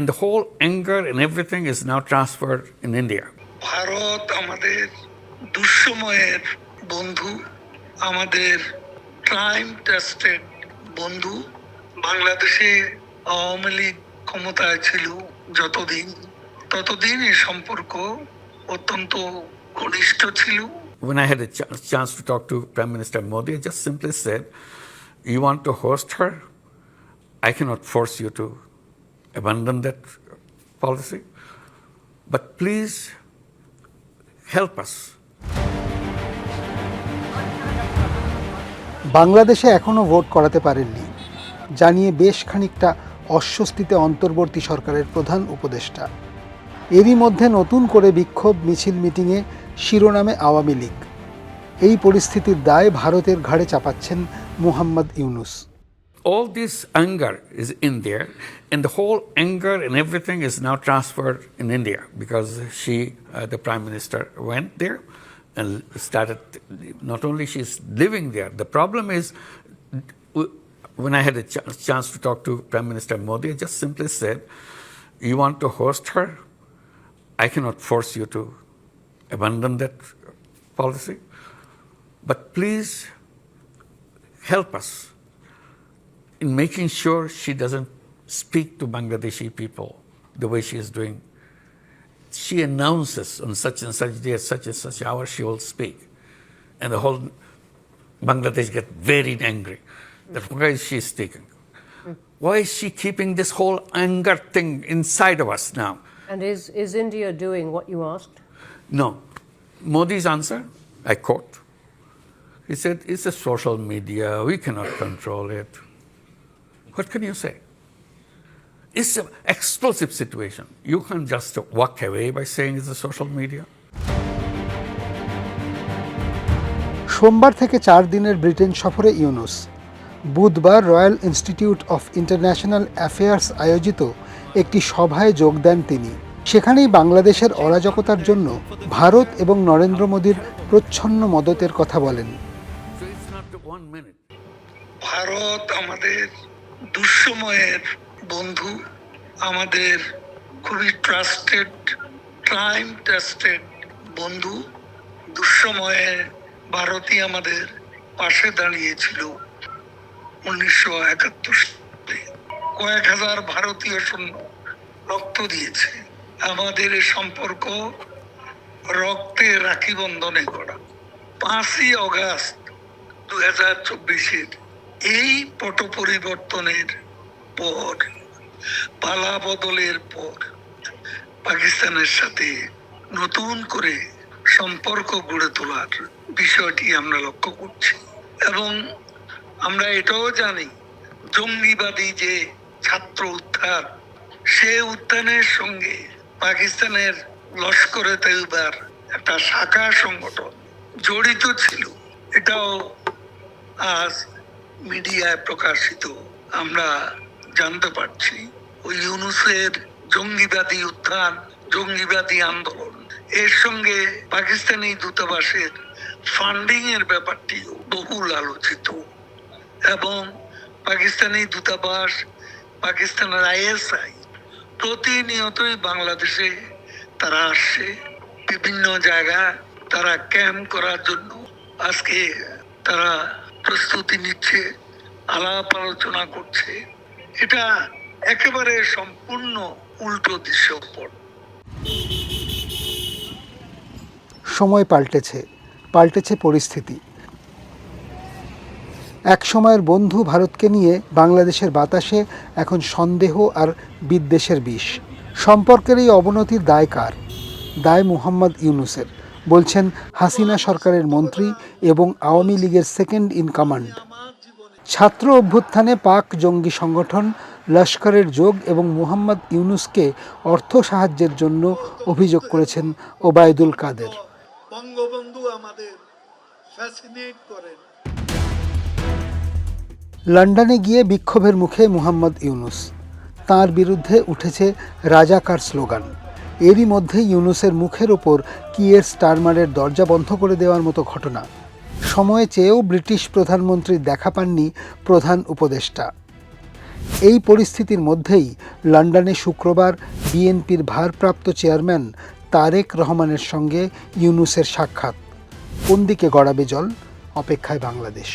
and the whole anger and everything is now transferred in India. Bharat আমাদের দুঃসময়ের বন্ধু আমাদের time tested বন্ধু বাংলাদেশে আওয়ামী লীগ ক্ষমতায় ছিল যতদিন ততদিন এই সম্পর্ক অত্যন্ত ঘনিষ্ঠ ছিল When I had a ch- chance to talk to Prime Minister Modi, I just simply said, You want to host her? I cannot force you to abandon that policy. But please help us. বাংলাদেশে এখনও vote করাতে পারেননি, জানিয়ে বেশ খানিকটা অস্বস্তিতে অন্তর্বর্তী সরকারের প্রধান উপদেষ্টা এরই মধ্যে নতুন করে বিক্ষোভ মিছিল মিটিংয়ে শিরোনামে আওয়ামী লীগ এই পরিস্থিতির দায় ভারতের ঘাড়ে চাপাচ্ছেন Muhammad Yunus All this anger is in there, and the whole anger and everything is now transferred in India because she, uh, the Prime Minister, went there and started. Not only she's living there, the problem is when I had a ch- chance to talk to Prime Minister Modi, I just simply said, You want to host her? I cannot force you to abandon that policy. But please help us in making sure she doesn't speak to Bangladeshi people the way she is doing. She announces on such and such day, at such and such hour, she will speak. And the whole Bangladesh get very angry. That why is she speaking? Why is she keeping this whole anger thing inside of us now? And is, is India doing what you asked? No. Modi's answer, I quote, he said, it's a social media, we cannot control it. What can you say? It's an explosive situation. You can't just walk away by saying it's a social media. সোমবার থেকে চার দিনের Britain সফরে ইউনুস বুধবার Royal Institute of International Affairs আয়োজিত একটি সভায় যোগ দেন তিনি সেখানেই বাংলাদেশের অরাজকতার জন্য ভারত এবং নরেন্দ্র মোদীর প্রচ্ছন্ন মদতের কথা বলেন the. ভারত আমাদের দুঃসময়ের বন্ধু, আমাদের খুবই ট্রাস্টেড টাইম ট্রাস্টেড বন্ধু, দুঃসময়ে ভারতী আমাদের পাশে দাঁড়িয়েছিল উনিশশো একাত্তর সালে। কয়েক হাজার ভারতীয় সৈন্য রক্ত দিয়েছে। আমাদের এই সম্পর্ক রক্তে রাখি বন্ধনে করা পাঁচই অগাস্ট দু হাজার চব্বিশের এই পট পরিবর্তনের পর, পালা বদলের পর, পাকিস্তানের সাথে নতুন করে সম্পর্ক গড়ে তোলার বিষয়টি আমরা লক্ষ্য করছি। এবং আমরা এটাও জানি, জঙ্গিবাদী যে ছাত্র উত্থান সে উত্থানের সঙ্গে পাকিস্তানের লস্করে তৈবার একটা শাখা সংগঠন জড়িত ছিল। এটাও আজ মিডিয়ায় প্রকাশিত, আমরা জানতে পারছি ওই ইউনুসের জঙ্গিবাদী উত্থান, জঙ্গিবাদী আন্দোলন। এর সঙ্গে পাকিস্তানি দূতাবাসের ফান্ডিং এর ব্যাপারটিও বহুল আলোচিত। এবং পাকিস্তানি দূতাবাস পাকিস্তানের আইএসআই প্রতিনিয়তই বাংলাদেশে তারা আসছে। বিভিন্ন জায়গায় তারা ক্যাম্প করার জন্য আজকে তারা প্রস্তুতি নিচ্ছে, আলাপ আলোচনা করছে, এটা একেবারে সম্পূর্ণ উল্টো দৃশ্যপট। সময় পাল্টেছে পাল্টেছে পরিস্থিতি। এক সময়ের বন্ধু ভারতকে নিয়ে বাংলাদেশের বাতাসে এখন সন্দেহ আর বিদ্বেষের বিষ। সম্পর্কের এই অবনতির দায় কার? দায় মুহাম্মদ ইউনুসের। বলছেন হাসিনা সরকারের মন্ত্রী এবং আওয়ামী লীগের সেকেন্ড ইন কমান্ড। ছাত্র অভ্যুত্থানে পাক জঙ্গি সংগঠন লস্করের যোগ এবং মুহাম্মদ ইউনুসকে অর্থ সাহায্যের জন্য অভিযোগ করেছেন ওবায়দুল কাদের। বঙ্গবন্ধু আমাদের ফ্যাসিনেট করেন। লন্ডনে গিয়ে বিক্ষোভের মুখে মুহাম্মদ ইউনুস। তার বিরুদ্ধে উঠেছে রাজাকার স্লোগান। এরই মধ্যে ইউনুসের মুখের ওপর কিয়ের স্টারমারের দরজা বন্ধ করে দেওয়ার মতো ঘটনা। সময়ে চেয়েও ব্রিটিশ প্রধানমন্ত্রী দেখা পাননি প্রধান উপদেষ্টা। এই পরিস্থিতির মধ্যেই লন্ডনে শুক্রবার বিএনপির ভারপ্রাপ্ত চেয়ারম্যান তারেক রহমানের সঙ্গে ইউনুসের সাক্ষাৎ। কোন দিকে গড়াবে জল? অপেক্ষায় বাংলাদেশ।